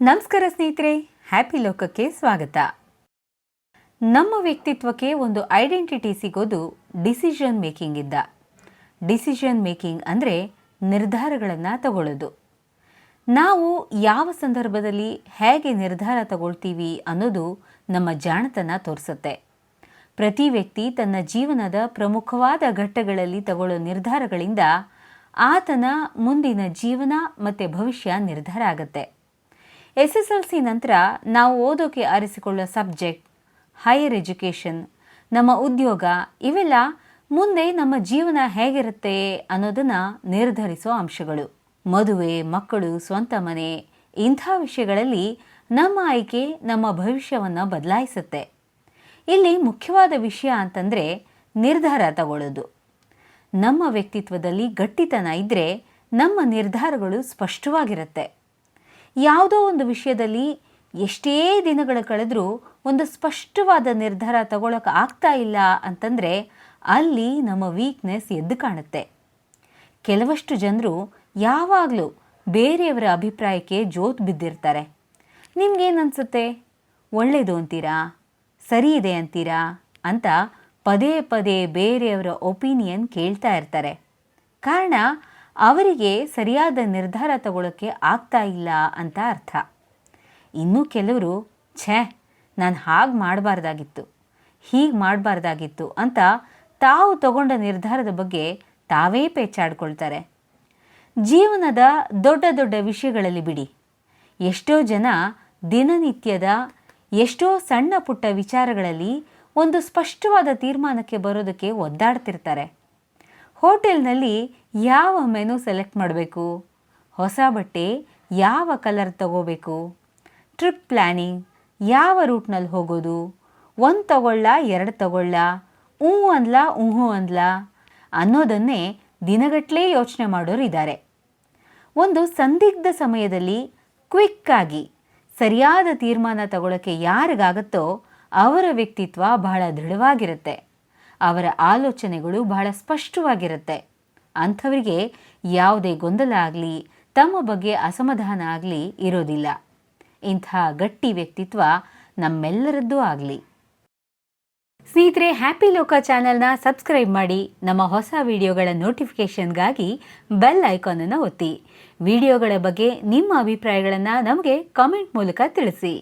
ನಮಸ್ಕಾರ ಸ್ನೇಹಿತರೆ ಹ್ಯಾಪಿ ಲೋಕಕ್ಕೆ ಸ್ವಾಗತ. ನಮ್ಮ ವ್ಯಕ್ತಿತ್ವಕ್ಕೆ ಒಂದು ಐಡೆಂಟಿಟಿ ಸಿಗೋದು ಡಿಸಿಷನ್ ಮೇಕಿಂಗ್ ಇದ್ದ ಡಿಸಿಷನ್ ಮೇಕಿಂಗ್ ಅಂದರೆ ನಿರ್ಧಾರಗಳನ್ನು ತಗೊಳ್ಳೋದು. ನಾವು ಯಾವ ಸಂದರ್ಭದಲ್ಲಿ ಹೇಗೆ ನಿರ್ಧಾರ ತಗೊಳ್ತೀವಿ ಅನ್ನೋದು ನಮ್ಮ ಜಾಣತನ ತೋರಿಸುತ್ತೆ. ಪ್ರತಿ ವ್ಯಕ್ತಿ ತನ್ನ ಜೀವನದ ಪ್ರಮುಖವಾದ ಘಟ್ಟಗಳಲ್ಲಿ ತಗೊಳ್ಳೋ ನಿರ್ಧಾರಗಳಿಂದ ಆತನ ಮುಂದಿನ ಜೀವನ ಮತ್ತು ಭವಿಷ್ಯ ನಿರ್ಧಾರ ಆಗುತ್ತೆ. ಎಸ್ ಎಸ್ ಎಲ್ ಸಿ ನಂತರ ನಾವು ಓದೋಕೆ ಆರಿಸಿಕೊಳ್ಳೋ ಸಬ್ಜೆಕ್ಟ್, ಹೈಯರ್ ಎಜುಕೇಷನ್. ನಮ್ಮ ಉದ್ಯೋಗ ಇವೆಲ್ಲ ಮುಂದೆ ನಮ್ಮ ಜೀವನ ಹೇಗಿರುತ್ತೆ ಅನ್ನೋದನ್ನು ನಿರ್ಧರಿಸೋ ಅಂಶಗಳು. ಮದುವೆ, ಮಕ್ಕಳು, ಸ್ವಂತ ಮನೆ, ಇಂಥ ವಿಷಯಗಳಲ್ಲಿ ನಮ್ಮ ಆಯ್ಕೆ, ನಮ್ಮ ಭವಿಷ್ಯವನ್ನು ಬದಲಾಯಿಸುತ್ತೆ. ಇಲ್ಲಿ ಮುಖ್ಯವಾದ ವಿಷಯ ಅಂತಂದರೆ ನಿರ್ಧಾರ ತಗೊಳ್ಳೋದು. ನಮ್ಮ ವ್ಯಕ್ತಿತ್ವದಲ್ಲಿ ಗಟ್ಟಿತನ ಇದ್ದರೆ ನಮ್ಮ ನಿರ್ಧಾರಗಳು ಸ್ಪಷ್ಟವಾಗಿರುತ್ತೆ. ಯಾವುದೋ ಒಂದು ವಿಷಯದಲ್ಲಿ ಎಷ್ಟೇ ದಿನಗಳು ಕಳೆದರೂ ಒಂದು ಸ್ಪಷ್ಟವಾದ ನಿರ್ಧಾರ ತಗೊಳಕ್ಕೆ ಆಗ್ತಾ ಇಲ್ಲ ಅಂತಂದರೆ ಅಲ್ಲಿ ನಮ್ಮ ವೀಕ್ನೆಸ್ ಎದ್ದು ಕಾಣುತ್ತೆ. ಕೆಲವಷ್ಟು ಜನರು ಯಾವಾಗಲೂ ಬೇರೆಯವರ ಅಭಿಪ್ರಾಯಕ್ಕೆ ಜೋತ್ ಬಿದ್ದಿರ್ತಾರೆ. ನಿಮ್ಗೇನು ಅನಿಸುತ್ತೆ ಒಳ್ಳೆಯದು ಅಂತೀರಾ? ಸರಿ ಇದೆ ಅಂತೀರಾ? ಅಂತ ಪದೇ ಪದೇ ಬೇರೆಯವರ ಒಪಿನಿಯನ್ ಕೇಳ್ತಾ ಇರ್ತಾರೆ. ಕಾರಣ ಅವರಿಗೆ ಸರಿಯಾದ ನಿರ್ಧಾರ ತಗೊಳ್ಳೋಕ್ಕೆ ಆಗ್ತಾ ಇಲ್ಲ ಅಂತ ಅರ್ಥ. ಇನ್ನೂ ಕೆಲವರು, ಛೇ, ನಾನು ಹಾಗೆ ಮಾಡಬಾರ್ದಾಗಿತ್ತು, ಹೀಗೆ ಮಾಡಬಾರ್ದಾಗಿತ್ತು ಅಂತ ತಾವು ತಗೊಂಡ ನಿರ್ಧಾರದ ಬಗ್ಗೆ ತಾವೇ ಪೇಚಾಡ್ಕೊಳ್ತಾರೆ ಜೀವನದ ದೊಡ್ಡ ದೊಡ್ಡ ವಿಷಯಗಳಲ್ಲಿ ಬಿಡಿ. ಎಷ್ಟೋ ಜನ ದಿನನಿತ್ಯದ ಎಷ್ಟೋ ಸಣ್ಣ ಪುಟ್ಟ ವಿಚಾರಗಳಲ್ಲಿ ಒಂದು ಸ್ಪಷ್ಟವಾದ ತೀರ್ಮಾನಕ್ಕೆ ಬರೋದಕ್ಕೆ ಒದ್ದಾಡ್ತಿರ್ತಾರೆ. ಹೋಟೆಲ್ನಲ್ಲಿ ಯಾವ ಮೆನು ಸೆಲೆಕ್ಟ್ ಮಾಡಬೇಕು? ಹೊಸ ಬಟ್ಟೆ ಯಾವ ಕಲರ್ ತಗೋಬೇಕು? ಟ್ರಿಪ್ ಪ್ಲ್ಯಾನಿಂಗ್ ಯಾವ ರೂಟ್ನಲ್ಲಿ ಹೋಗೋದು? ಒಂದು ತಗೊಳ್ಳ, ಎರಡು ತಗೊಳ್ಳ ಹ್ಞೂ ಅಂದ್ಲ ಹ್ಞೂ ಅಂದ್ಲ ಅನ್ನೋದನ್ನೇ ದಿನಗಟ್ಟಲೆ ಯೋಚನೆ ಮಾಡೋರು ಇದ್ದಾರೆ ಒಂದು ಸಂದಿಗ್ಧ ಸಮಯದಲ್ಲಿ ಕ್ವಿಕ್ಕಾಗಿ ಸರಿಯಾದ ತೀರ್ಮಾನ ತಗೊಳ್ಳೋಕ್ಕೆ ಯಾರಿಗಾಗತ್ತೋ ಅವರ ವ್ಯಕ್ತಿತ್ವ ಬಹಳ ದೃಢವಾಗಿರುತ್ತೆ. ಅವರ ಆಲೋಚನೆಗಳು ಬಹಳ ಸ್ಪಷ್ಟವಾಗಿರುತ್ತೆ. ಅಂಥವರಿಗೆ ಯಾವುದೇ ಗೊಂದಲ ಆಗಲಿ, ತಮ್ಮ ಬಗ್ಗೆ ಅಸಮಾಧಾನ ಆಗಲಿ ಇರೋದಿಲ್ಲ. ಇಂಥ ಗಟ್ಟಿ ವ್ಯಕ್ತಿತ್ವ ನಮ್ಮೆಲ್ಲರದ್ದೂ ಆಗಲಿ. ಸ್ನೇಹಿತರೆ, ಹ್ಯಾಪಿ ಲೋಕ ಚಾನೆಲ್ನ ಸಬ್ಸ್ಕ್ರೈಬ್ ಮಾಡಿ, ನಮ್ಮ ಹೊಸ ವಿಡಿಯೋಗಳ ನೋಟಿಫಿಕೇಷನ್ಗಾಗಿ ಬೆಲ್ ಐಕಾನನ್ನು ಒತ್ತಿ. ವಿಡಿಯೋಗಳ ಬಗ್ಗೆ ನಿಮ್ಮ ಅಭಿಪ್ರಾಯಗಳನ್ನು ನಮಗೆ ಕಾಮೆಂಟ್ ಮೂಲಕ ತಿಳಿಸಿ.